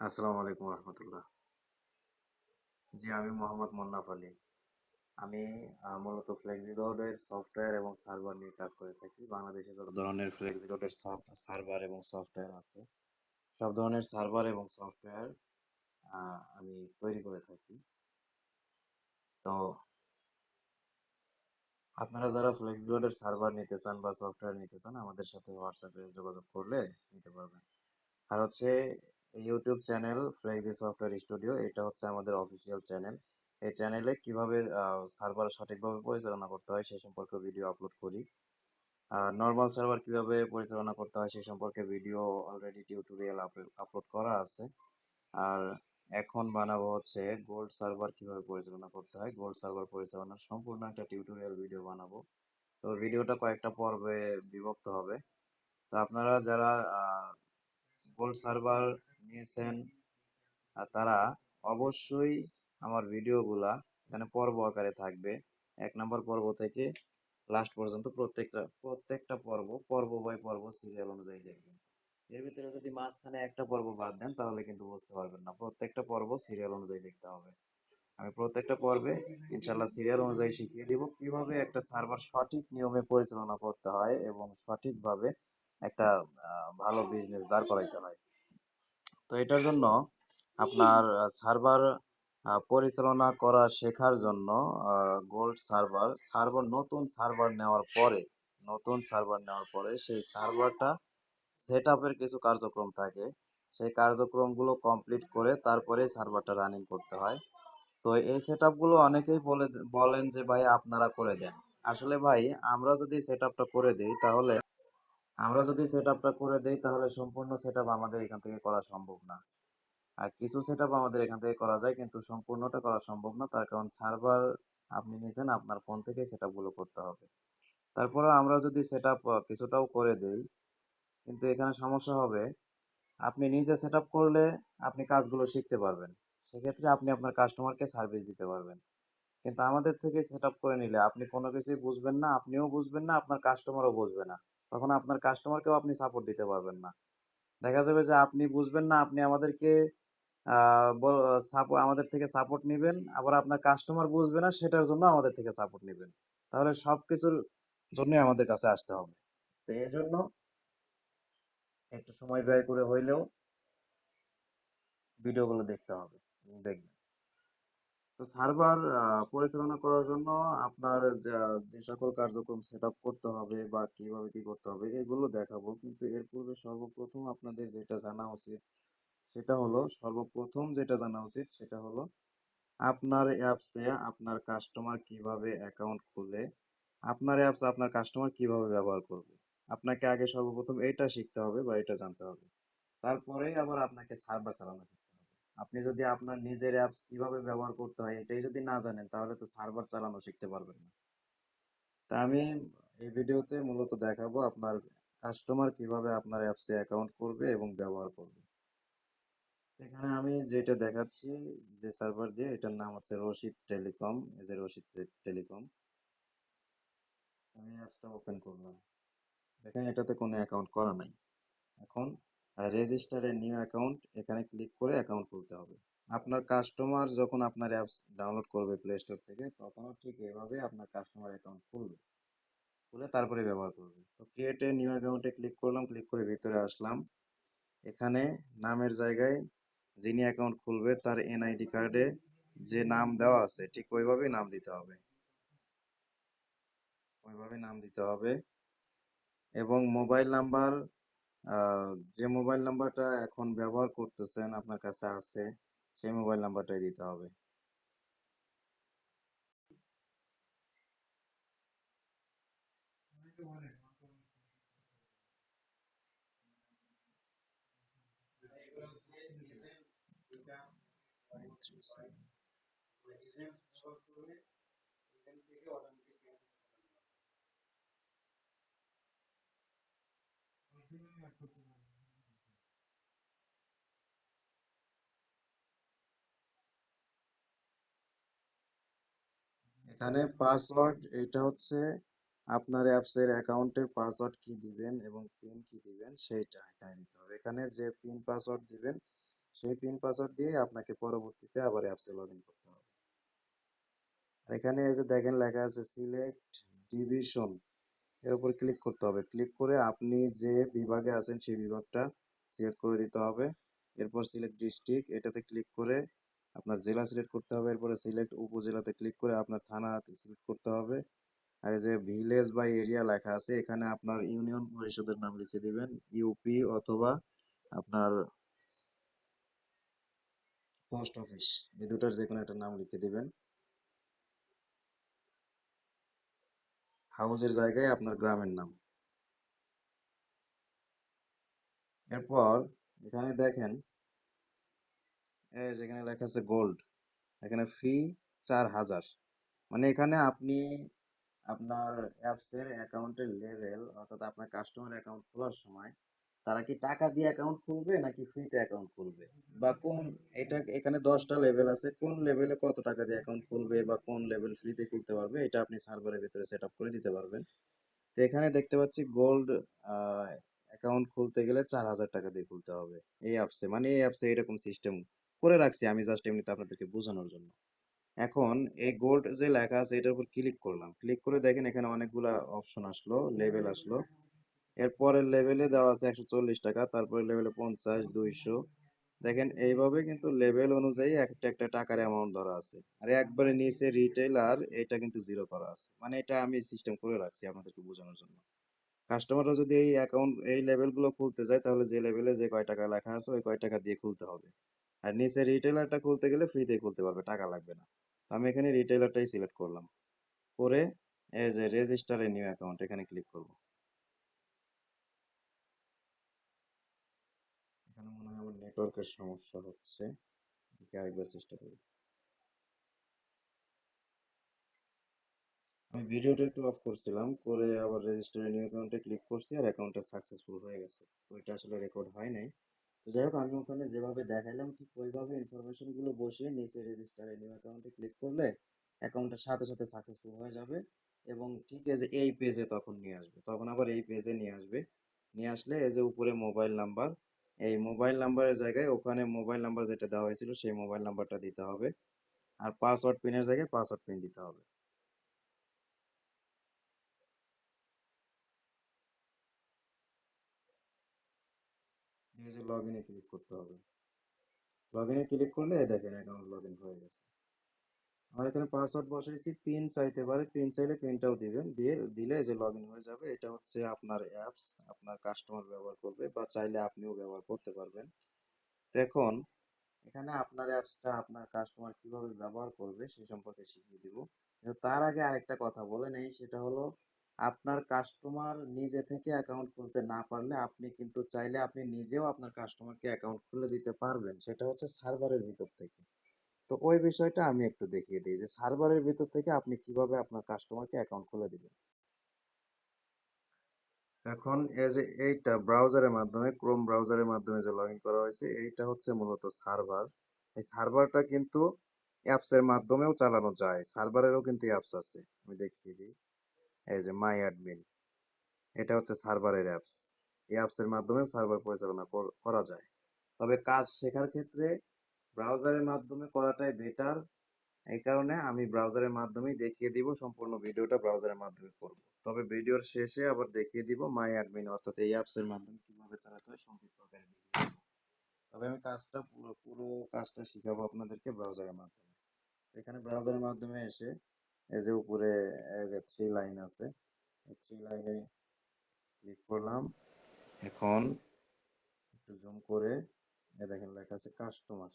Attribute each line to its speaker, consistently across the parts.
Speaker 1: আসসালামু আলাইকুম রহমতুল্লাহ। জি, আমি মোহাম্মদ মোন্নাফ আলী। আমি মূলত ফ্লেক্সিলোডের সফটওয়্যার এবং সার্ভার নিয়ে কাজ করে থাকি। বাংলাদেশে যত ধরনের ফ্লেক্সিলোডের সার্ভার এবং সফটওয়্যার আছে। সব ধরনের সার্ভার এবং সফটওয়্যার আমি তৈরি করে থাকি। তো, আপনারা যারা ফ্লেক্সিলোডের সার্ভার নিতে চান বা সফটওয়্যার নিতে চান, আমাদের সাথে হোয়াটসঅ্যাপে যোগাযোগ করলে নিতে পারবেন। আর হচ্ছে YouTube channel Flexi software studio এটা হচ্ছে আমাদের অফিসিয়াল চ্যানেল এই চ্যানেলে কীভাবে সার্ভার সঠিকভাবে পরিচালনা করতে হয় সে সম্পর্কে ভিডিও আপলোড করি। আর নর্মাল সার্ভার কীভাবে পরিচালনা করতে হয় সে সম্পর্কে ভিডিও অলরেডি টিউটোরিয়াল আপলোড করা আছে। আর এখন বানাবো হচ্ছে গোল্ড সার্ভার কীভাবে পরিচালনা করতে হয়। গোল্ড সার্ভার পরিচালনার সম্পূর্ণ একটা টিউটোরিয়াল ভিডিও বানাবো। তো ভিডিওটা কয়েকটা পর্বে বিভক্ত হবে। তো আপনারা যারা গোল্ড সার্ভার নিয়েছেন। তারা অবশ্যই আমার ভিডিওগুলা এখানে পর্ব আকারে থাকবে। এক নম্বর পর্ব থেকে লাস্ট পর্যন্ত প্রত্যেকটা প্রত্যেকটা পর্ব পর্ব বাই পর্ব সিরিয়াল অনুযায়ী দেখবেন। এর ভিতরে যদি মাঝখানে একটা পর্ব বাদ দেন, তাহলে কিন্তু বুঝতে পারবেন না। প্রত্যেকটা পর্ব সিরিয়াল অনুযায়ী দেখতে হবে। আমি প্রত্যেকটা পর্বে ইনশাল্লাহ সিরিয়াল অনুযায়ী শিখিয়ে দিব কীভাবে একটা সার্ভার সঠিক নিয়মে পরিচালনা করতে হয় এবং সঠিকভাবে একটা ভালো বিজনেস দাঁড় করাইতে হয়। তো এটার জন্য আপনার সার্ভার পরিচালনা করা শেখার জন্য গোল্ড সার্ভার সার্ভার নতুন সার্ভার নেওয়ার পরে, নতুন সার্ভার নেওয়ার পরে সেই সার্ভারটা সেট কিছু কার্যক্রম থাকে। সেই কার্যক্রমগুলো কমপ্লিট করে তারপরে সার্ভারটা রানিং করতে হয়। তো এই সেট আপগুলো অনেকেই বলে, বলেন যে, ভাই, আপনারা করে দেন। আসলে ভাই, আমরা যদি সেট আপটা করে দিই, তাহলে আমরা যদি সেট আপটা করে দেই, তাহলে সম্পূর্ণ সেট আমাদের এখান থেকে করা সম্ভব না। আর কিছু সেট আমাদের এখান থেকে করা যায়, কিন্তু সম্পূর্ণটা করা সম্ভব না। তার কারণ সার্ভার আপনি নিছেন, আপনার ফোন থেকে সেটগুলো করতে হবে। তারপরে আমরা যদি সেট কিছুটাও করে দেই, কিন্তু এখানে সমস্যা হবে, আপনি নিজে সেট আপ করলে আপনি কাজগুলো শিখতে পারবেন। সেক্ষেত্রে আপনি আপনার কাস্টমারকে সার্ভিস দিতে পারবেন। কিন্তু আমাদের থেকে সেট আপ করে নিলে আপনি কোনো কিছুই বুঝবেন না, আপনিও বুঝবেন না, আপনার কাস্টমারও বুঝবে না। তখন আপনার কাস্টমারকেও আপনি সাপোর্ট দিতে পারবেন না। দেখা যাবে যে আপনি বুঝবেন না, আপনি আমাদেরকে আমাদের থেকে সাপোর্ট নেবেন, আবার আপনার কাস্টমার বুঝবে না, সেটার জন্য আমাদের থেকে সাপোর্ট নেবেন। তাহলে সব কিছুর জন্যই আমাদের কাছে আসতে হবে। তো এই জন্য একটু সময় ব্যয় করে হইলেও ভিডিওগুলো দেখতে হবে, দেখবেন। তো সার্ভার পরিচালনা করার জন্য আপনার যে সকল কার্যক্রম সেট করতে হবে বা কীভাবে কি করতে হবে এগুলো দেখাবো। কিন্তু এর পূর্বে সর্বপ্রথম আপনাদের যেটা জানা উচিত সেটা হলো, সর্বপ্রথম যেটা জানা উচিত সেটা হলো আপনার অ্যাপসে আপনার কাস্টমার কীভাবে অ্যাকাউন্ট খুলে আপনার অ্যাপস আপনার কাস্টমার কীভাবে ব্যবহার করবে, আপনাকে আগে সর্বপ্রথম এটা শিখতে হবে বা এটা জানতে হবে। তারপরেই আবার আপনাকে সার্ভার চালানো আপনি যদি আপনার নিজের অ্যাপস কীভাবে ব্যবহার করতে হয় এটাই যদি না জানেন, তাহলে তো সার্ভার চালানো শিখতে পারবেন না। তা আমি এই ভিডিওতে মূলত দেখাবো আপনার কাস্টমার কীভাবে আপনার অ্যাপসে অ্যাকাউন্ট করবে এবং ব্যবহার করবে। এখানে আমি যেটা দেখাচ্ছি, যে সার্ভার দিয়ে এটার নাম হচ্ছে রশিদ টেলিকম, এই যে রশিদ টেলিকম। আমি অ্যাপসটা ওপেন করলাম। দেখেন এটাতে কোনো অ্যাকাউন্ট করা নাই। এখন রেজিস্টারে নিউ অ্যাকাউন্ট এখানে ক্লিক করে অ্যাকাউন্ট খুলতে হবে। আপনার কাস্টমার যখন আপনার অ্যাপস ডাউনলোড করবে প্লে স্টোর থেকে তখনও ঠিক এভাবে আপনার কাস্টমার অ্যাকাউন্ট খুলবে। খুলে তারপরে ব্যবহার করবে। তো ক্রিয়েটে নিউ অ্যাকাউন্টে ক্লিক করলাম ক্লিক করে ভিতরে আসলাম। এখানে নামের জায়গায় যিনি অ্যাকাউন্ট খুলবে তার এনআইডি কার্ডে যে নাম দেওয়া আছে, ঠিক ওইভাবেই নাম দিতে হবে। ওইভাবে নাম দিতে হবে। এবং মোবাইল নাম্বার যে মোবাইল নাম্বারটা এখন ব্যবহার করতেছেন আপনার কাছে আছে সেই মোবাইল নাম্বারটাই দিতে হবে। এখানে পাসওয়ার্ড এটা হচ্ছে আপনার অ্যাপসের অ্যাকাউন্টের পাসওয়ার্ড কি দিবেন এবং পিন কি দিবেন, সেইটা এখানে দিতে হবে। এখানে যে পিন পাসওয়ার্ড দিবেন, সেই পিন পাসওয়ার্ড দিয়ে আপনাকে পরবর্তীতে আবার অ্যাপসে লগ করতে হবে। এখানে এই যে দেখেন লেখা আছে সিলেক্ট ডিভিশন এর উপর ক্লিক করতে হবে। ক্লিক করে আপনি যে বিভাগে আছেন সেই বিভাগটা সিলেক্ট করে দিতে হবে। এরপর সিলেক্ট ডিস্ট্রিক্ট এটাতে ক্লিক করে আপনার জেলা সিলেক্ট করতে হবে। এরপরে সিলেক্ট উপজেলাতে ক্লিক করে আপনার থানা সিলেক্ট করতে হবে। আর যে ভিলেজ বা এরিয়া লেখা আছে, এখানে আপনার ইউনিয়ন পরিষদের নাম লিখে দিবেন। ইউপি অথবা আপনার পোস্ট অফিস এই দুটার যে কোনো একটা নাম লিখে দিবেন। হাউজের জায়গায় আপনার গ্রামের নাম। এরপর এখানে দেখেন যেখানে লেখা আছে গোল্ড এখানে ফি চার হাজার। মানে এখানে আপনি আপনার অ্যাপসের অ্যাকাউন্টের লেভেল অর্থাৎ আপনার কাস্টমার অ্যাকাউন্ট খোলার সময় তারা কি টাকা দিয়ে অ্যাকাউন্ট খুলবে নাকি ফ্রিতে অ্যাকাউন্ট খুলবে? বা কোন এটা এখানে দশটা লেভেল আছে কোন লেভেলে কত টাকা দিয়ে অ্যাকাউন্ট খুলবে বা কোন লেভেল ফ্রিতে খুলতে পারবে এটা আপনি সার্ভারের ভিতরে সেট করে দিতে পারবেন। তো এখানে দেখতে পাচ্ছি গোল্ড অ্যাকাউন্ট খুলতে গেলে চার হাজার টাকা দিয়ে খুলতে হবে। এই অ্যাপসে মানে এই অ্যাপসে এরকম সিস্টেম করে রাখছি আমি জাস্ট এমনিতে আপনাদেরকে বোঝানোর জন্য। এখন এই গোল্ড যে লেখা আছে এটার উপর ক্লিক করলাম। ক্লিক করে দেখেন এখানে অনেকগুলা অপশন আসলো লেভেল আসলো। এরপরের লেভেলে দেওয়া আছে একশো চল্লিশ টাকা তারপরে লেভেলে পঞ্চাশ, দুইশো। দেখেন, এইভাবে কিন্তু লেভেল অনুযায়ী একটা একটা টাকার অ্যামাউন্ট ধরা আছে। আর একবারে নিচে রিটেল আর এটা কিন্তু জিরো করা আছে। মানে এটা আমি সিস্টেম করে রাখছি আপনাদেরকে বোঝানোর জন্য। কাস্টমাররা যদি এই অ্যাকাউন্ট এই লেভেলগুলো খুলতে যায়, তাহলে যে লেভেলে যে কয় টাকা লেখা আছে, ওই কয় টাকা দিয়ে খুলতে হবে। আর নিচে রিটেলারটা খুলতে গেলে ফ্রিতে খুলতে পারবে, টাকা লাগবে না। তো আমি এখানে রিটেলারটাই সিলেক্ট করলাম। করে এই যে রেজিস্টার এ নিউ অ্যাকাউন্ট এখানে ক্লিক করব এখানে মনে হয় আমার নেটওয়ার্কের সমস্যা হচ্ছে দেখি আরেকবার চেষ্টা করি। আমি ভিডিওটা একটু অফ করছিলাম, করে আবার রেজিস্টার নিউ অ্যাকাউন্টে ক্লিক করছি আর অ্যাকাউন্টটা সাকসেসফুল হয়ে গেছে। এটা আসলে রেকর্ড হয় নাই। তো যাই হোক, আমি ওখানে যেভাবে দেখাইলাম, ঠিক ওইভাবে ইনফরমেশনগুলো বসিয়ে নিচে রেজিস্টার নিউ অ্যাকাউন্টে ক্লিক করলে অ্যাকাউন্টটা সাথে সাথে সাকসেসফুল হয়ে যাবে এবং ঠিক আছে এই পেজে তখন নিয়ে আসবে। তখন আবার এই পেজে নিয়ে আসবে। নিয়ে আসলে এই যে উপরে মোবাইল নাম্বার এই মোবাইল নাম্বারের জায়গায় ওখানে মোবাইল নাম্বার যেটা দেওয়া হয়েছিল সেই মোবাইল নাম্বারটা দিতে হবে। আর পাসওয়ার্ড পিনের জায়গায় পাসওয়ার্ড পিন দিতে হবে। লগ ইনে ক্লিক করতে হবে। লগ ইনে ক্লিক করলে দেখেন অ্যাকাউন্ট লগ ইন হয়ে গেছে। আমার এখানে পাসওয়ার্ড বসাইছি পিন চাইতে পারে পিন চাইলে পিনটাও দিবেন। দিয়ে, দিলে যে লগ হয়ে যাবে, এটা হচ্ছে আপনার অ্যাপস আপনার কাস্টমার ব্যবহার করবে বা চাইলে আপনিও ব্যবহার করতে পারবেন। তো এখন এখানে আপনার অ্যাপসটা আপনার কাস্টমার কীভাবে ব্যবহার করবে সে সম্পর্কে শিখিয়ে দিব। তার আগে আরেকটা কথা বলে নেই, সেটা হলো আপনার কাস্টমার নিজে থেকে অ্যাকাউন্ট খুলতে না পারলে আপনি কিন্তু চাইলে আপনি নিজেও আপনার কাস্টমারকে অ্যাকাউন্ট খুলে দিতে পারবেন। সেটা হচ্ছে সার্ভারের ভিতর থেকে। তো ওই বিষয়টা আমি একটু দেখিয়ে দিই যে সার্ভারের ভিতর থেকে আপনি কীভাবে আপনার কাস্টমারকে অ্যাকাউন্ট খুলে দিবেন? এখন এই যে এইটা ব্রাউজারের মাধ্যমে ক্রোম ব্রাউজারের মাধ্যমে যে লগ করা হয়েছে, এইটা হচ্ছে মূলত সার্ভার এই সার্ভারটা কিন্তু অ্যাপসের মাধ্যমেও চালানো যায় সার্ভারেরও কিন্তু অ্যাপস আছে, আমি দেখিয়ে দিই। এই যে মাই অ্যাডমিন এটা হচ্ছে সার্ভারের অ্যাপস এই অ্যাপসের মাধ্যমে সার্ভার পরিচালনা করা যায়। তবে কাজ শেখার ক্ষেত্রে ব্রাউজারের মাধ্যমে করাটাই বেটার এই কারণে আমি ব্রাউজারের মাধ্যমেই দেখিয়ে দিব, সম্পূর্ণ ভিডিওটা ব্রাউজারের মাধ্যমে করব। তবে ভিডিওর শেষে আবার দেখিয়ে দিব মাই অ্যাডমিন অর্থাৎ এই অ্যাপসের মাধ্যমে কীভাবে চালাতে হয়, সংক্ষিপ্ত আকারে দেখিয়ে দিব। তবে আমি কাজটা পুরো পুরো কাজটা শিখাবো আপনাদেরকে ব্রাউজারের মাধ্যমে। এখানে ব্রাউজারের মাধ্যমে এসে, এই যে উপরে যে থ্রি লাইন আছে, এই থ্রি লাইনে ক্লিক করলাম। এখন একটু জুম করে এ দেখেন লেখা আছে কাস্টমার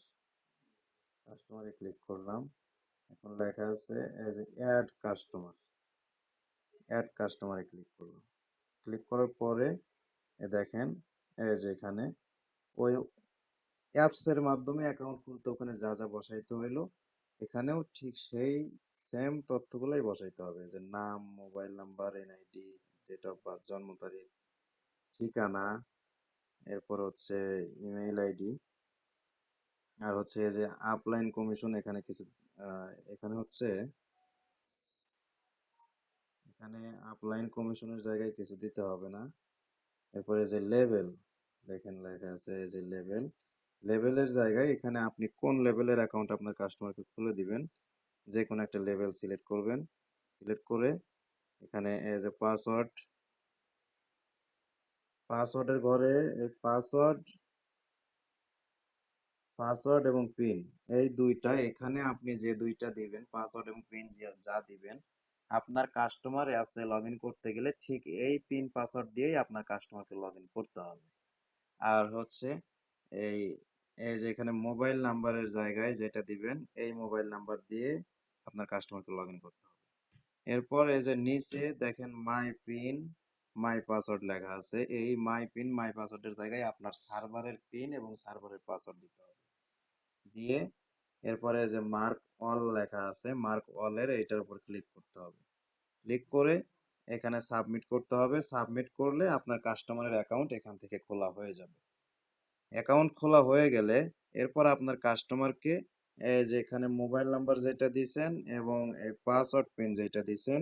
Speaker 1: কাস্টমারে ক্লিক করলাম। এখন লেখা আছে এজ অ্যাড কাস্টমার অ্যাড কাস্টমারে ক্লিক করলাম। ক্লিক করার পরে দেখেন, এই যে এখানে ওই অ্যাপসের মাধ্যমে অ্যাকাউন্ট খুলতে ওখানে যা যা বসাইতে হইল, এখানেও ঠিক সেই সেম তথ্যগুলোই বসাইতে হবে। যে নাম mobile number NID date of birth জন্ম তারিখ, ঠিকানা, এরপর হচ্ছে ইমেইল আইডি আর হচ্ছে যে আপলাইন কমিশন এখানে কিছু এখানে হচ্ছে এখানে আপলাইন কমিশনের জায়গায় কিছু দিতে হবে না। এরপরে যে লেভেল দেখেন লেখা আছে যে লেভেল লেভেলের জায়গায় এখানে আপনি কোন লেভেলের অ্যাকাউন্ট আপনার কাস্টমারকে খুলে দিবেন যে কোনো একটা লেভেল সিলেক্ট করবেন। সিলেক্ট করে এখানে এই যে পাসওয়ার্ড পাসওয়ার্ডের ঘরে পাসওয়ার্ড পাসওয়ার্ড এবং পিন এই দুইটা, এখানে আপনি যে দুইটা দিবেন পাসওয়ার্ড এবং পিন যা দিবেন, আপনার কাস্টমার অ্যাপসে লগ করতে গেলে ঠিক এই পিন পাসওয়ার্ড দিয়েই আপনার কাস্টমারকে লগ করতে হবে। আর হচ্ছে এই এই যে এখানে মোবাইল নাম্বারের জায়গায় যেটা দিবেন, এই মোবাইল নাম্বার দিয়ে আপনার কাস্টমারকে লগ করতে হবে। এরপর এই যে নিচে দেখেন মাই পিন মাই পাসওয়ার্ড লেখা আছে। এই মাই পিন মাই পাসওয়ার্ডের জায়গায় আপনার সার্ভারের পিন এবং সার্ভারের পাসওয়ার্ড দিতে হবে। দিয়ে এরপরে যে মার্ক অল লেখা আছে মার্ক অলের এইটার উপর ক্লিক করতে হবে। ক্লিক করে এখানে সাবমিট করতে হবে। সাবমিট করলে আপনার কাস্টমারের অ্যাকাউন্ট এখান থেকে খোলা হয়ে যাবে। অ্যাকাউন্ট খোলা হয়ে গেলে এরপর আপনার কাস্টমারকে যে এখানে মোবাইল নাম্বার যেটা দিছেন এবং পাসওয়ার্ড পিন যেটা দিছেন,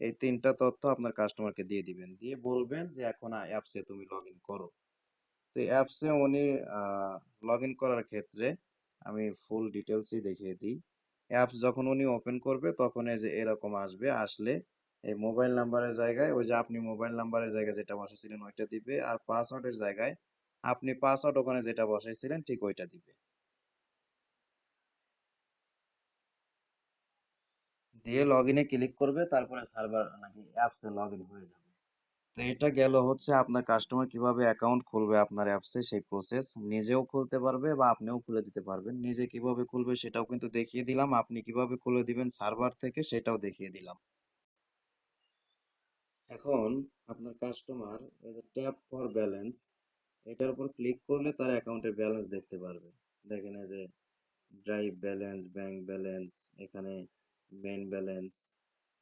Speaker 1: এই তিনটা তথ্য আপনার কাস্টমারকে দিয়ে দিবেন। দিয়ে বলবেন যে এখন অ্যাপসে তুমি লগ করো। তো অ্যাপসে উনি লগ করার ক্ষেত্রে আমি ফুল ডিটেলসই দেখিয়ে দিই। অ্যাপস যখন উনি ওপেন করবে, তখন এই যে এরকম আসবে, আসলে এই মোবাইল নাম্বারের জায়গায়, ওই যে আপনি মোবাইল নাম্বারের জায়গায় যেটা বসাইছিলেন, ওইটা দিবে। আর পাসওয়ার্ডের জায়গায় আপনি পাসওয়ার্ড ওখানে যেটা বসাইছিলেন, ঠিক ওইটা দিবে। দিয়ে লগ ইনে ক্লিক করবে, তারপরে সার্ভার নাকি অ্যাপসে লগ ইন হয়ে যাবে। তো এটা গেল হচ্ছে আপনার কাস্টমার কীভাবে অ্যাকাউন্ট খুলবে আপনার অ্যাপসে সেই প্রসেস নিজেও খুলতে পারবে বা আপনিও খুলে দিতে পারবেন। নিজে কীভাবে খুলবে সেটাও কিন্তু দেখিয়ে দিলাম। আপনি কীভাবে খুলে দিবেন সার্ভার থেকে সেটাও দেখিয়ে দিলাম। এখন আপনার কাস্টমার ট্যাপ ফর ব্যালেন্স এটার উপর ক্লিক করলে তার অ্যাকাউন্টের ব্যালেন্স দেখতে পারবে। দেখেন এই যে ড্রাইভ ব্যালেন্স ব্যাংক ব্যালেন্স এখানে মেন ব্যালেন্স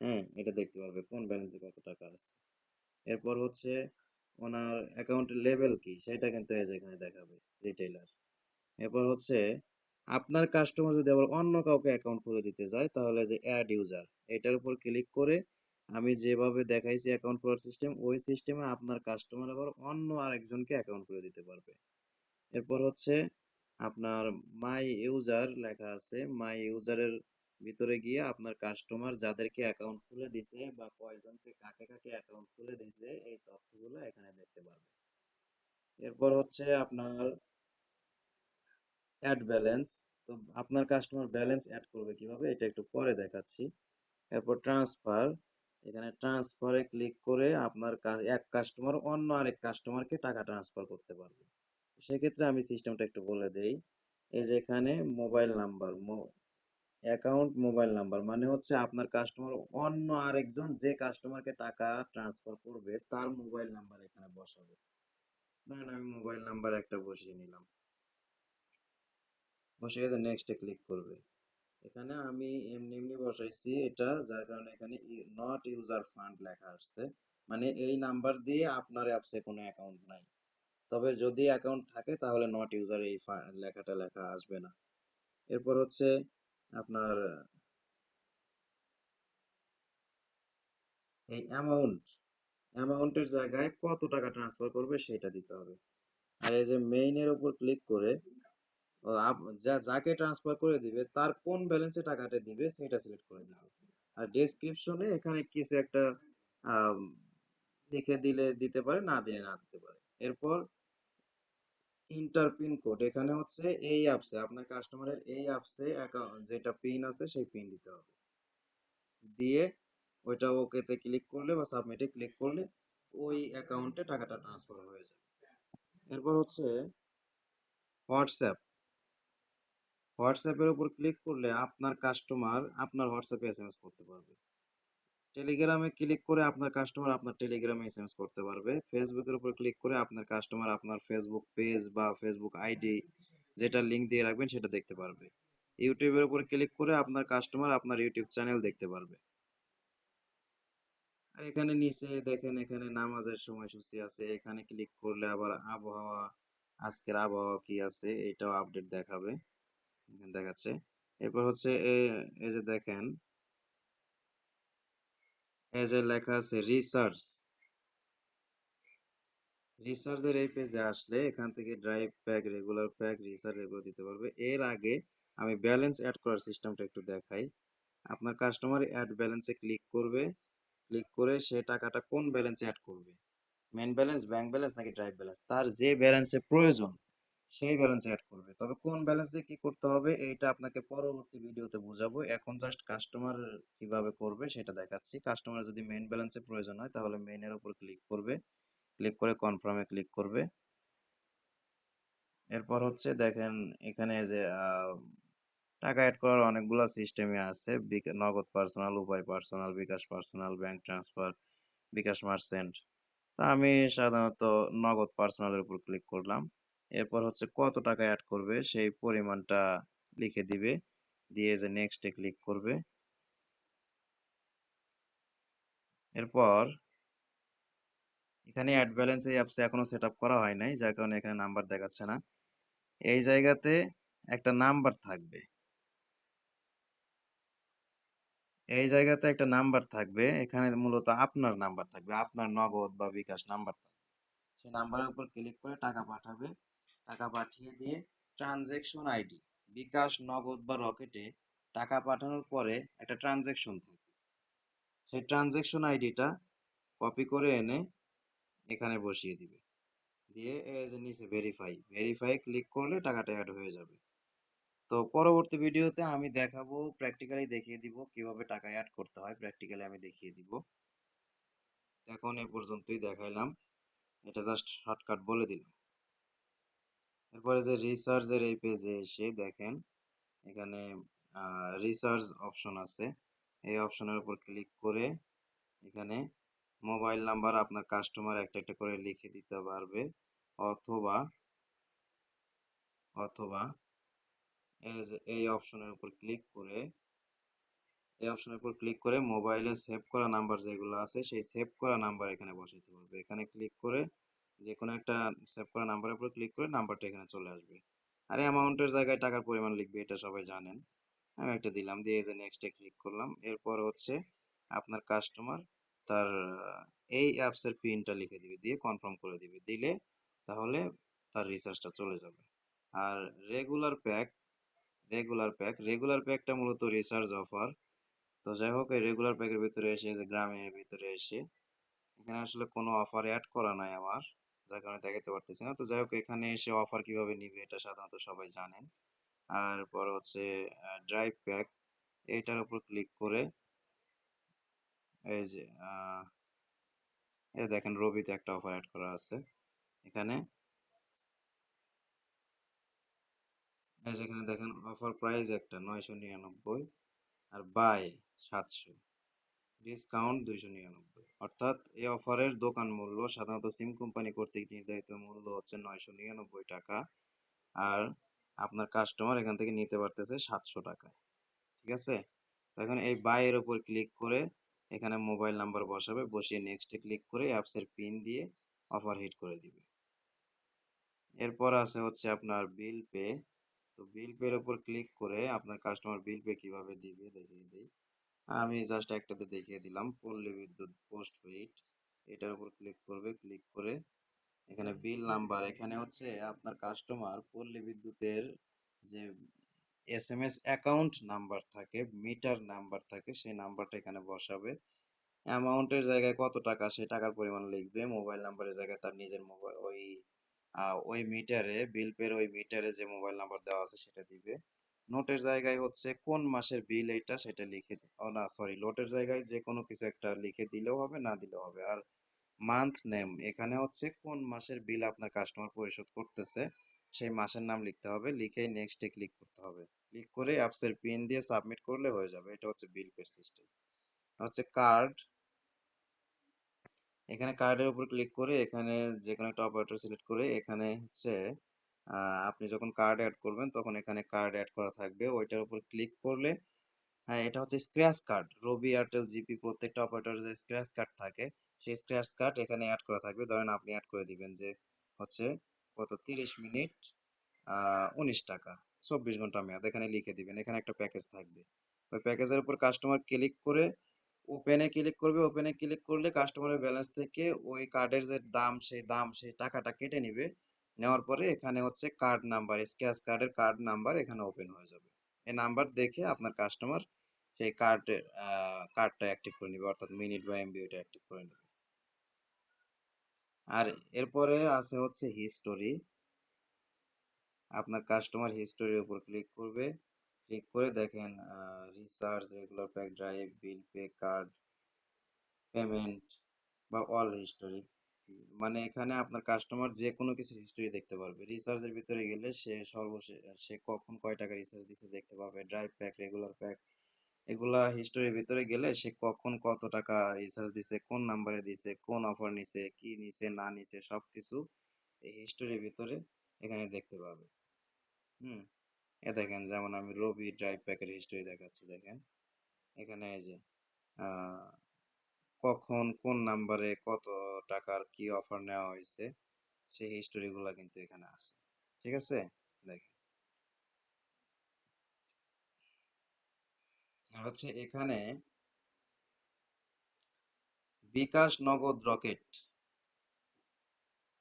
Speaker 1: হ্যাঁ এটা দেখতে পারবে কোন ব্যালেন্সে কত টাকা আছে। এরপর হচ্ছে ওনার অ্যাকাউন্টের লেভেল কি? সেটা কিন্তু এখানে দেখাবে রিটেলার এরপর হচ্ছে আপনার কাস্টমার যদি আবার অন্য কাউকে অ্যাকাউন্ট খুলে দিতে যায়, তাহলে যে অ্যাড ইউজার এটার উপর ক্লিক করে আমি যেভাবে দেখাইছি অ্যাকাউন্ট খোলার সিস্টেম ওই সিস্টেমে আপনার কাস্টমার আবার অন্য আরেকজনকে অ্যাকাউন্ট খুলে দিতে পারবে। এরপর হচ্ছে আপনার মাই ইউজার লেখা আছে মাই ইউজারের ভিতরে গিয়ে আপনার কাস্টমার যাদেরকে অ্যাকাউন্ট খুলে দিছে বা কয়জনকে কাকে কাকে অ্যাকাউন্ট খুলে দিছে, এই তথ্যগুলো এখানে দেখতে পারবে। এরপর হচ্ছে আপনার অ্যাড ব্যালেন্স তো আপনার কাস্টমার ব্যালেন্স অ্যাড করবে কীভাবে? এটা একটু পরে দেখাচ্ছি। এরপর ট্রান্সফার এখানে ট্রান্সফারে ক্লিক করে আপনার এক কাস্টমার অন্য আরেক কাস্টমারকে টাকা ট্রান্সফার করতে পারবে। সেক্ষেত্রে আমি সিস্টেমটা একটু বলে দেই। এই যে এখানে mobile number account mobile number মানে হচ্ছে আপনার কাস্টমার অন্য আরেকজন যে কাস্টমারকে টাকা ট্রান্সফার করবে তার মোবাইল নাম্বার এখানে বসাবে। ধরেন আমি মোবাইল নাম্বার একটা বসিয়ে নিলাম। বসিয়ে নেক্সটে ক্লিক করবে। এখানে আমি এমনি এমনি বসাইছি এটা, যার কারণে এখানে নট ইউজার ফান্ড লেখা আসছে। মানে এই নাম্বার দিয়ে আপনার অ্যাপসে কোনো অ্যাকাউন্ট নাই। তবে যদি অ্যাকাউন্ট থাকে তাহলে নট ইউজার এই লেখাটা লেখা আসবে না। এরপর হচ্ছে আপনার এই অ্যামাউন্ট অ্যামাউন্টের জায়গায় কত টাকা ট্রান্সফার করবে সেটা দিতে হবে। আর এই যে মেইনের উপর ক্লিক করে যা, যাকে ট্রান্সফার করে দিবে, তার কোন ব্যালেন্সে টাকাটা দিবে সেটা সিলেক্ট করে দিবে। আর ডেসক্রিপশনে এখানে কিছু একটা লিখে দিলে দিতে পারে, না দিলে না দিতে পারে। এরপর ইন্টার পিন কোড এখানে হচ্ছে এই অ্যাপসে আপনার কাস্টমারের এই অ্যাপসে যেটা পিন আছে সেই পিন দিতে হবে। দিয়ে ওইটা ওকেতে ক্লিক করলে বা সাবমিটে ক্লিক করলে ওই অ্যাকাউন্টে টাকাটা ট্রান্সফার হয়ে যাবে। এরপর হচ্ছে হোয়াটসঅ্যাপ। হোয়াটসঅ্যাপের উপর ক্লিক করলে আপনার কাস্টমার আপনার হোয়াটসঅ্যাপে এসএমএস করতে পারবে। টেলিগ্রামে ক্লিক করে আপনার কাস্টমার আপনার টেলিগ্রামে এসএমএস করতে পারবে। ফেসবুকের উপর ক্লিক করে আপনার কাস্টমার আপনার ফেসবুক পেজ বা ফেসবুক আইডি যেটা লিংক দিয়ে রাখবেন সেটা দেখতে পারবে। ইউটিউবের উপর ক্লিক করে আপনার কাস্টমার আপনার ইউটিউব চ্যানেল দেখতে পারবে। আর এখানে নিচে দেখেন, এখানে নামাজের সময়সূচি আছে। এখানে ক্লিক করলে আবার আবহাওয়া, আজকের আবহাওয়া কি আছে এটাও আপডেট দেখাবে। দেখাচ্ছে। এরপর হচ্ছে এই যে দেখেন যে লেখা আছে রিসার্চ রিসার্চের এই পেজে আসলে এখান থেকে drive pack regular pack research এগুলো দিতে পারবে। এর আগে আমি ব্যালেন্স অ্যাড করার সিস্টেমটা একটু দেখাই। আপনার কাস্টমার অ্যাড ব্যালেন্সে ক্লিক করবে। ক্লিক করে সে টাকাটা কোন ব্যালেন্সে অ্যাড করবে? মেন ব্যালেন্স ব্যাংক ব্যালেন্স নাকি ড্রাইভ ব্যালেন্স তার যে ব্যালেন্সে প্রয়োজন সেই ব্যালেন্স অ্যাড করবে। তবে কোন ব্যালেন্স দিয়ে কি করতে হবে, এইটা আপনাকে পরবর্তী ভিডিওতে বুঝাবো। এখন জাস্ট কাস্টমার কীভাবে করবে সেটা দেখাচ্ছি। কাস্টমার যদি মেন ব্যালেন্সে প্রয়োজন হয়, তাহলে মেনের উপর ক্লিক করবে। ক্লিক করে কনফার্মে ক্লিক করবে। এরপর হচ্ছে দেখেন, এখানে যে টাকা অ্যাড করার অনেকগুলো সিস্টেমে আছে। Nagad personal Upay personal bKash personal bank transfer bKash merchant তা আমি সাধারণত নগদ পার্সোনালের উপর ক্লিক করলাম। এরপর হচ্ছে কত টাকা অ্যাড করবে সেই পরিমাণটা লিখে দিবে। দিয়ে যে নেক্সটে ক্লিক করবে। এরপর এখানে অ্যাড ব্যালেন্স এই অ্যাপসে এখনও সেট করা হয় নাই, যার কারণে এখানে নাম্বার দেখাচ্ছে না। এই জায়গাতে একটা নাম্বার থাকবে। এই জায়গাতে একটা নাম্বার থাকবে, এখানে মূলত আপনার নাম্বার থাকবে, আপনার নগদ বা বিকাশ নাম্বার থাকবে। সেই নাম্বারের উপর ক্লিক করে টাকা পাঠাবে। টাকা পাঠিয়ে দিয়ে ট্রানজেকশন আইডি বিকাশ, নগদ বা রকেটে টাকা পাঠানোর পরে একটা ট্রানজেকশন থাকে। সেই ট্রানজেকশন আইডিটা কপি করে এনে এখানে বসিয়ে দিবে। দিয়ে নিচে ভেরিফাই ভেরিফাই ক্লিক করলে টাকাটা অ্যাড হয়ে যাবে। তো পরবর্তী ভিডিওতে আমি দেখাবো প্র্যাকটিক্যালি দেখিয়ে দিব কীভাবে টাকা অ্যাড করতে হয়। প্র্যাকটিক্যালি আমি দেখিয়ে দিব। এখন এ পর্যন্তই দেখাইলাম। এটা জাস্ট শর্টকাট বলে দিলাম। এরপরে যে রিসার্চের এই পেজে এসে দেখেন, এখানে রিসার্চ অপশন আছে। এই অপশনের উপর ক্লিক করে এখানে মোবাইল নাম্বার আপনার কাস্টমার একটা একটা করে লিখে দিতে পারবে অথবা অথবা এই এই অপশনের উপর ক্লিক করে, এই অপশনের উপর ক্লিক করে মোবাইলে সেভ করা নাম্বার যেগুলো আছে, সেই সেভ করা নাম্বার এখানে বসাইতে পারবে। এখানে ক্লিক করে যে কোনো একটা সেভ করা নাম্বারের উপর ক্লিক করে নাম্বারটা এখানে চলে আসবে। আর অ্যামাউন্টের জায়গায় টাকার পরিমাণ লিখবে, এটা সবাই জানেন। আমি একটা দিলাম, দিয়ে যে নেক্সটে ক্লিক করলাম। এরপর হচ্ছে আপনার কাস্টমার তার এই অ্যাপসের পিনটা লিখে দিবে, দিয়ে কনফার্ম করে দিবে। দিলে তাহলে তার রিচার্জটা চলে যাবে। আর regular pack regular pack regular প্যাকটা মূলত রিচার্জ অফার তো যাই হোক, এই রেগুলার প্যাকের ভিতরে এসে যে গ্রামের ভিতরে এসে, এখানে আসলে কোনো অফার অ্যাড করা নাই আমার। যার কারণে দেখাতে পারতেছি না। তো যাই হোক, এখানে এসে অফার কীভাবে নিবে এটা সাধারণত সবাই জানেন। আর পর হচ্ছে ড্রাইভ প্যাক এইটার উপর ক্লিক করে এই যে এই দেখেন রবিতে একটা অফার অ্যাড করা আছে এখানে। এই যেখানে দেখেন অফার প্রাইস একটা, নয়শো নিরানব্বই আর বাই সাতশো। ডিসকাউন্ট দুইশো নিরানব্বই। অর্থাৎ এই অফারের দোকান মূল্য সাধারণত সিম কোম্পানি কর্তৃক নির্ধারিত মূল্য হচ্ছে নয়শো নিরানব্বই টাকা আর আপনার কাস্টমার এখান থেকে নিতে পারতেছে সাতশো টাকায়। ঠিক আছে? এখন এই বাই এর উপর ক্লিক করে এখানে মোবাইল নাম্বার বসাবে, বসিয়ে নেক্সটে ক্লিক করে অ্যাপসের পিন দিয়ে অফার হিট করে দিবে। এরপর আছে হচ্ছে আপনার বিল পে। তো বিল পের উপর ক্লিক করে আপনার কাস্টমার বিল পে কীভাবে দিবে দেখিয়ে দিই। আমি জাস্ট একটাতে দেখিয়ে দিলাম পল্লী বিদ্যুৎ পোস্ট পেইড এটার উপর ক্লিক করবে ক্লিক করে এখানে বিল নাম্বার এখানে হচ্ছে আপনার কাস্টমার পল্লী বিদ্যুতের যে S M S account number থাকে মিটার নাম্বার থাকে, সেই নাম্বারটা এখানে বসাবে। অ্যামাউন্টের জায়গায় কত টাকা, সেই টাকার পরিমাণ লিখবে মোবাইল নাম্বারের জায়গায় তার নিজের মোবাইল ওই ওই মিটারে বিল পের ওই মিটারে যে মোবাইল নাম্বার দেওয়া আছে সেটা দিবে। নোটের জায়গায় হচ্ছে কোন মাসের বিল এটা সেটা লিখে ও না সরি লোটের জায়গায় যে কোনো কিছু একটা লিখে দিলেও হবে, না দিলেও হবে। আর মান্থ নেম এখানে হচ্ছে কোন মাসের বিল আপনার কাস্টমার পরিশোধ করতেছে, সেই মাসের নাম লিখতে হবে, লিখে নেক্সটে ক্লিক করতে হবে। ক্লিক করে অ্যাপসের পিন দিয়ে সাবমিট করলে হয়ে যাবে, এটা হচ্ছে বিল পে সিস্টেম হচ্ছে কার্ড এখানে কার্ডের উপর ক্লিক করে এখানে যে কোনো একটা অপারেটর সিলেক্ট করে এখানে হচ্ছে আপনি যখন কার্ড অ্যাড করবেন, তখন এখানে কার্ড অ্যাড করা থাকবে। ওইটার উপর ক্লিক করলে হ্যাঁ এটা হচ্ছে scratch card Robi Airtel GP প্রত্যেকটা অপারেটরের যে স্ক্র্যাচ কার্ড থাকে। সেই স্ক্র্যাচ কার্ড এখানে অ্যাড করা থাকবে। ধরেন আপনি অ্যাড করে দিবেন যে, হচ্ছে কত? তিরিশ মিনিট উনিশ টাকা। চব্বিশ ঘণ্টা মেয়াদ। এখানে লিখে দিবেন। এখানে একটা প্যাকেজ থাকবে। ওই প্যাকেজের উপর কাস্টমার ক্লিক করে ওপেনে ক্লিক করবে। ওপেনে ক্লিক করলে কাস্টমারের ব্যালেন্স থেকে ওই কার্ডের যে দাম, সেই দাম, সেই টাকাটা কেটে নিবে। নেওয়ার পরে এখানে হচ্ছে কার্ড নাম্বার স্ক্যাচ কার্ডের কার্ড নাম্বার এখানে ওপেন হয়ে যাবে। এই নাম্বার দেখে আপনার কাস্টমার সেই কার্ডের কার্ডটা অ্যাক্টিভ করে নেবে, অর্থাৎ মিনিট বা এমবি ওটা অ্যাক্টিভ করে নেবে। আর এরপরে আছে হচ্ছে হিস্টোরি আপনার কাস্টমার হিস্টোরির উপর ক্লিক করবে। ক্লিক করে দেখেন research regular pack drive bill pay card payment বা অল হিস্টোরি মানে এখানে আপনার কাস্টমার যে কোনো কিছু হিস্টোরি দেখতে পারবে। রিসার্চের ভিতরে গেলে সে সর্বশেষ, সে কখন কয় টাকা রিসার্চ দিছে দেখতে পাবে। ড্রাইভ প্যাক রেগুলার প্যাক এগুলা হিস্টোরির ভিতরে গেলে সে কখন কত টাকা রিসার্চ দিছে, কোন নাম্বারে দিছে, কোন অফার নিছে, কি নিছে, না নিছে, সবকিছু এই হিস্টোরির ভিতরে এখানে দেখতে পাবে। হুম? এ দেখেন, যেমন আমি রবি ড্রাইভ প্যাকের হিস্টোরি দেখাচ্ছি, দেখেন। এখানে এই যে কখন কোন নাম্বারে কত টাকার কি অফার নেওয়া হয়েছে, সেই হিস্টোরি গুলা কিন্তু এখানে আছে। ঠিক আছে? দেখেন। হচ্ছে এখানে বিকাশ নগদ রকেট।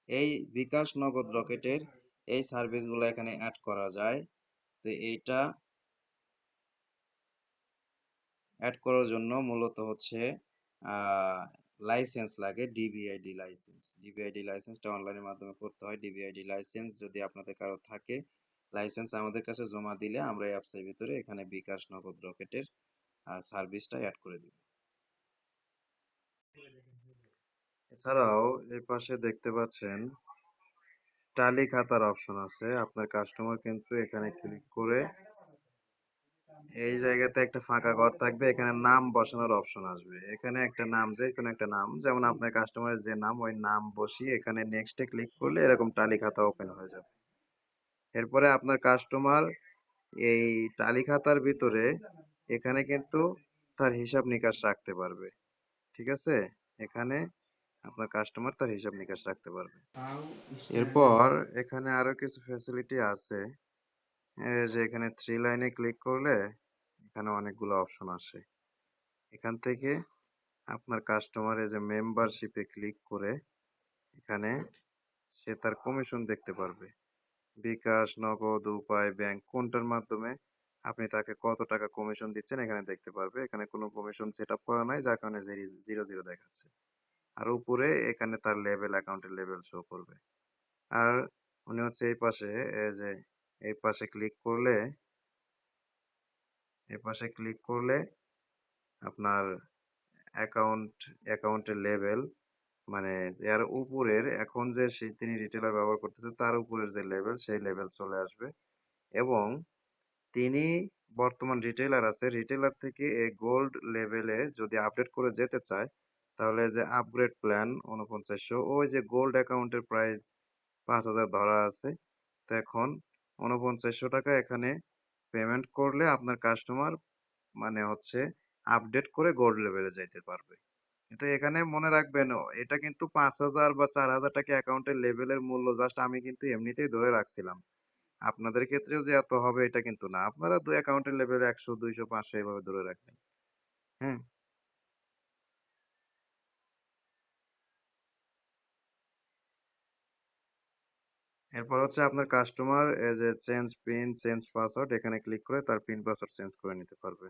Speaker 1: এই বিকাশ নগদ রকেটের এই সার্ভিসগুলো এখানে অ্যাড করা যায়। তো এইটা অ্যাড করার জন্য মূলত হচ্ছে লাইসেন্স লাগে ডিবিআইডি লাইসেন্স ডিবিআইডি লাইসেন্সটা অনলাইনের মাধ্যমে করতে হয়। ডিবিআইডি লাইসেন্স যদি আপনাদের কারও থাকে লাইসেন্স আমাদের কাছে জমা দিলে আমরা অ্যাপসের ভিতরে এখানে বিকাশ নগদ রকেটের সার্ভিসটা অ্যাড করে দিব। এছাড়াও এই পাশে দেখতে পাচ্ছেন টালি খাতার অপশন আছে। আপনার কাস্টমার কিন্তু এখানে ক্লিক করে এই জায়গাতে একটা ফাঁকা ঘর থাকবে এখানে নাম বসানোর অপশন আসবে। এখানে একটা নাম যে কোনো একটা নাম যেমন আপনার কাস্টমারের যে নাম ওই নাম বসিয়ে এখানে নেক্সটে ক্লিক করলে এরকম টালি খাতা ওপেন হয়ে যাবে। এরপরে আপনার কাস্টমার এই টালি খাতার ভিতরে এখানে কিন্তু তার হিসাব নিকাশ রাখতে পারবে। ঠিক আছে? এখানে আপনার কাস্টমার তার হিসাব নিকাশ রাখতে পারবে। এরপর এখানে আরও কিছু ফ্যাসিলিটি আছে। এই যে এখানে থ্রি লাইনে ক্লিক করলে এখানে অনেকগুলো অপশন আসে। এখান থেকে আপনার কাস্টমার এই যে মেম্বারশিপে ক্লিক করে এখানে সে তার কমিশন দেখতে পারবে। বিকাশ, নগদ, উপায় ব্যাংক কোনটার মাধ্যমে আপনি তাকে কত টাকা কমিশন দিচ্ছেন এখানে দেখতে পারবে। এখানে কোনো কমিশন সেট আপ করা নাই, যার কারণে জিরো জিরো দেখাচ্ছে। আর উপরে এখানে তার লেভেল অ্যাকাউন্টের লেভেল শো করবে। আর উনি হচ্ছে এই পাশে যে এই পাশে ক্লিক করলে, এই পাশে ক্লিক করলে আপনার অ্যাকাউন্ট অ্যাকাউন্টের লেভেল মানে এর উপরের এখন যে তিনি রিটেলার ব্যবহার করতেছে, তার উপরের যে লেভেল সেই লেভেল চলে আসবে। এবং তিনি বর্তমান রিটেলার আছে রিটেলার থেকে এই গোল্ড লেভেলে যদি আপডেট করে যেতে চায়, তাহলে যে আপগ্রেড প্ল্যান উনপঞ্চাশশো ওই যে গোল্ড অ্যাকাউন্টের প্রাইস পাঁচ হাজার ধরা আছে, তো এখন উনপঞ্চাশশো টাকা এখানে পেমেন্ট করলে আপনার কাস্টমার মানে হচ্ছে আপডেট করে গোল্ড লেভেলে যাইতে পারবে। কিন্তু এখানে মনে রাখবেন এটা কিন্তু পাঁচ হাজার বা চার হাজার টাকা অ্যাকাউন্টের লেভেলের মূল্য জাস্ট আমি কিন্তু এমনিতেই ধরে রাখছিলাম। আপনাদের ক্ষেত্রেও যে এত হবে এটা কিন্তু না। আপনারা দুই অ্যাকাউন্টের লেভেলে একশো, দুইশো, পাঁচশো এভাবে ধরে রাখবেন। হ্যাঁ? এরপর হচ্ছে আপনার কাস্টমার যে চেঞ্জ পিন চেঞ্জ পাসওয়ার্ড এখানে ক্লিক করে তার পিন পাসওয়ার্ড চেঞ্জ করে নিতে পারবে।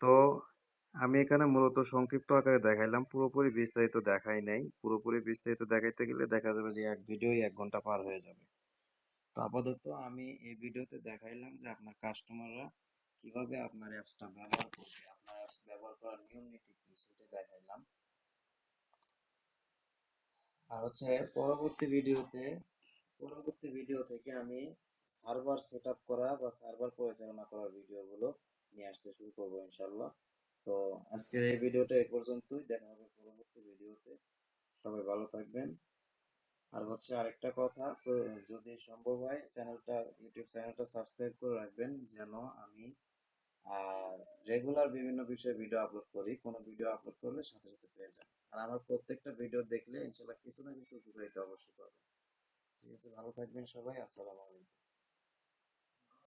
Speaker 1: তো আমি এখানে মূলত সংক্ষিপ্ত আকারে দেখাইলাম, পুরোপুরি বিস্তারিত দেখাই নাই। পুরোপুরি বিস্তারিত দেখাইতে গেলে দেখা যাবে যে এক ভিডিও এক ঘণ্টা পার হয়ে যাবে। তো আপাতত আমি এই ভিডিওতে দেখাইলাম যে আপনার কাস্টমাররা কীভাবে আপনার অ্যাপসটা ব্যবহার করবে। আপনার অ্যাপস ব্যবহার করার নিয়ম নীতি কি? সেটা দেখাইলাম। আর হচ্ছে পরবর্তী ভিডিওতে, পরবর্তী ভিডিও থেকে আমি সার্ভার সেট করা বা সার্ভার পরিচালনা করার ভিডিওগুলো নিয়ে আসতে শুরু করব ইনশাল্লাহ তো আজকের এই ভিডিওটা এ পর্যন্তই। দেখা হবে পরবর্তী ভিডিওতে। সবাই ভালো থাকবেন। আর হচ্ছে আরেকটা কথা যদি সম্ভব হয়, চ্যানেলটা, ইউটিউব চ্যানেলটা সাবস্ক্রাইব করে রাখবেন, যেন আমি রেগুলার বিভিন্ন বিষয়ে ভিডিও আপলোড করি, কোনো ভিডিও আপলোড করলে সাথে সাথে পেয়ে যান। আর আমার প্রত্যেকটা ভিডিও দেখলে ইনশাল্লাহ কিছু না কিছু উপকারিতা অবশ্যই পাবেন। ঠিক আছে, ভালো থাকবেন সবাই, আসসালামু আলাইকুম।